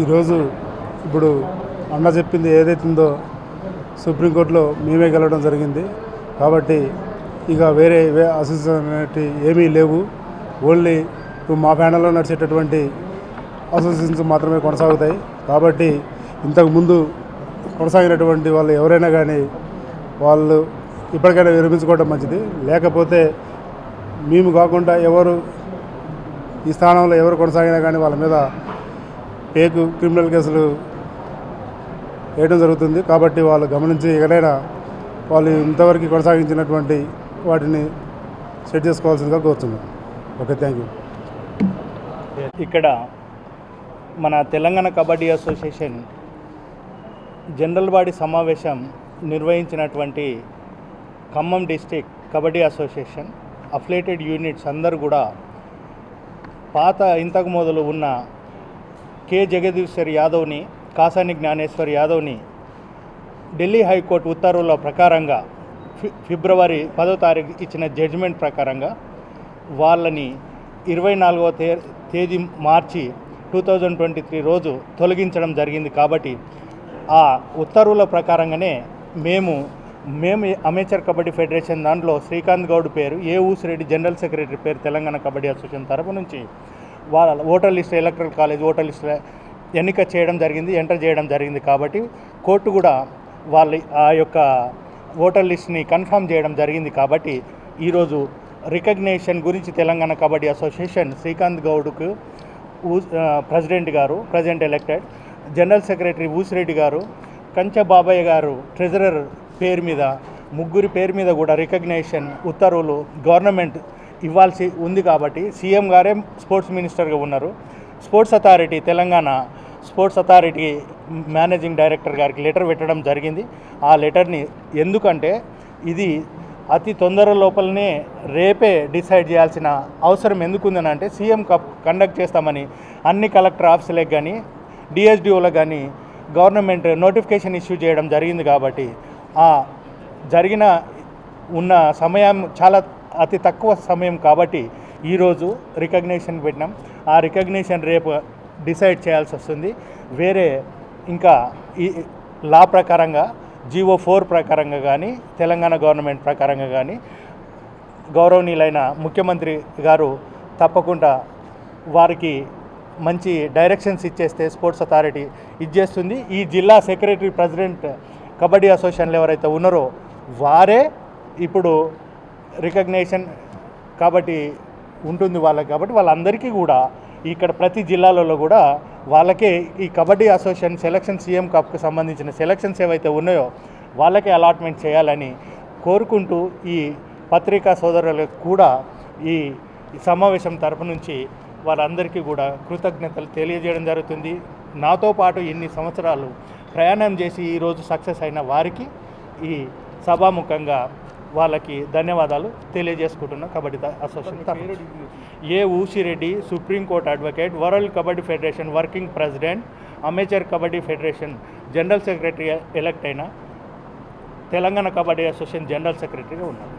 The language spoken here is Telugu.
ఈరోజు ఇప్పుడు అన్న చెప్పింది ఏదైతుందో సుప్రీంకోర్టులో మేమే గెలవడం జరిగింది. కాబట్టి ఇక వేరే వే అసోసియేషన్ అనేటి ఏమీ లేవు. ఓన్లీ మా ప్యానల్లో నడిచేటటువంటి అసోసియేషన్స్ మాత్రమే కొనసాగుతాయి. కాబట్టి ఇంతకుముందు కొనసాగినటువంటి వాళ్ళు ఎవరైనా కానీ వాళ్ళు ఇప్పటికైనా విరమించుకోవడం మంచిది. లేకపోతే మేము కాకుండా ఎవరు ఈ స్థానంలో ఎవరు కొనసాగినా కానీ వాళ్ళ మీద ఏ క్రిమినల్ కేసులు వేయడం జరుగుతుంది. కాబట్టి వాళ్ళు గమనించి ఎక్కడైనా వాళ్ళు ఇంతవరకు కొనసాగించినటువంటి వాటిని సెట్ చేసుకోవాల్సిందిగా కోరుతున్నాం. Okay thank you. ఇక్కడ మన Telangana kabaddi association general body సమావేశం నిర్వహించినటువంటి Khammam district kabaddi association affiliated units అందరూ కూడా పాత ఇంతకు మొదలు ఉన్న కె. జగదీశ్వర్ యాదవ్ని కాసాని జ్ఞానేశ్వర్ యాదవ్ని ఢిల్లీ హైకోర్టు ఉత్తర్వుల ప్రకారంగా ఫి ఫిబ్రవరి పదో తారీఖు ఇచ్చిన జడ్జిమెంట్ ప్రకారంగా వాళ్ళని ఇరవై నాలుగవ తే తేదీ మార్చి టూ థౌజండ్ ట్వంటీ త్రీ రోజు తొలగించడం జరిగింది కాబట్టి ఆ ఉత్తర్వుల ప్రకారంగానే మేము మేము అమేచర్ కబడ్డీ ఫెడరేషన్ దాంట్లో శ్రీకాంత్ గౌడ్ పేరు ఏ. ఊసిరెడ్డి జనరల్ సెక్రటరీ పేరు తెలంగాణ కబడ్డీ అసోసియేషన్ తరపు నుంచి వాళ్ళ voter list electoral college voter list ఎన్నిక చేయడం జరిగింది ఎంటర్ చేయడం జరిగింది కాబట్టి కోర్టు కూడా వాళ్ళ ఆ యొక్క ఓటర్ లిస్ట్ని కన్ఫర్మ్ చేయడం జరిగింది కాబట్టి ఈరోజు రికగ్నేషన్ గురించి తెలంగాణ కబడ్డీ అసోసియేషన్ శ్రీకాంత్ గౌడ్కు ప్రెసిడెంట్ గారు president elected general secretary Usireddy గారు కంచె బాబయ్య గారు ట్రెజరర్ పేరు మీద ముగ్గురి పేరు మీద కూడా రికగ్నేషన్ ఉత్తర్వులు గవర్నమెంట్ ఇవ్వాల్సి ఉంది కాబట్టి సీఎం గారే స్పోర్ట్స్ మినిస్టర్గా ఉన్నారు. Sports authority Telangana sports authority managing director గారికి లెటర్ పెట్టడం జరిగింది. ఆ లెటర్ని ఎందుకంటే ఇది అతి తొందర లోపలనే రేపే డిసైడ్ చేయాల్సిన అవసరం ఎందుకుందని అంటే సీఎం కప్ కండక్ట్ చేస్తామని అన్ని కలెక్టర్ ఆఫీసులకు కానీ డిఎస్డిఓలకు కానీ గవర్నమెంట్ నోటిఫికేషన్ ఇష్యూ చేయడం జరిగింది కాబట్టి ఆ జరిగిన ఉన్న సమయం చాలా అతి తక్కువ సమయం కాబట్టి ఈరోజు రికగ్నేషన్ పెట్టినాం. ఆ రికగ్నేషన్ రేపు డిసైడ్ చేయాల్సి వస్తుంది. వేరే ఇంకా ఈ లా ప్రకారంగా జీవో ఫోర్ ప్రకారంగా కానీ తెలంగాణ గవర్నమెంట్ ప్రకారంగా కానీ గౌరవనీయులైన ముఖ్యమంత్రి గారు తప్పకుండా వారికి మంచి డైరెక్షన్స్ ఇచ్చేస్తే స్పోర్ట్స్ అథారిటీ ఇచ్చేస్తుంది. ఈ జిల్లా సెక్రటరీ ప్రెసిడెంట్ కబడ్డీ అసోసియేషన్లు ఎవరైతే ఉన్నారో వారే ఇప్పుడు రికగ్నేషన్ కాబట్టి ఉంటుంది వాళ్ళకి కాబట్టి వాళ్ళందరికీ కూడా ఇక్కడ ప్రతి జిల్లాలలో కూడా వాళ్ళకే ఈ కబడ్డీ అసోసియేషన్ సెలక్షన్ సీఎం కప్కి సంబంధించిన సెలక్షన్స్ ఏవైతే ఉన్నాయో వాళ్ళకే అలాట్మెంట్ చేయాలని కోరుకుంటూ ఈ పత్రికా సోదరులకు కూడా ఈ సమావేశం తరపు నుంచి వారందరికీ కూడా కృతజ్ఞతలు తెలియజేయడం జరుగుతుంది. నాతో పాటు ఇన్ని సంవత్సరాలు ప్రయాణం చేసి ఈరోజు సక్సెస్ అయిన వారికి ఈ సభాముఖంగా వాళ్ళకి ధన్యవాదాలు తెలియజేసుకుంటున్నా kabaddi association. A Usireddy supreme court advocate world kabaddi federation working president amateur kabaddi federation general secretary elect అయిన తెలంగాణ కబడ్డీ అసోసియేషన్ జనరల్ సెక్రటరీగా ఉన్నారు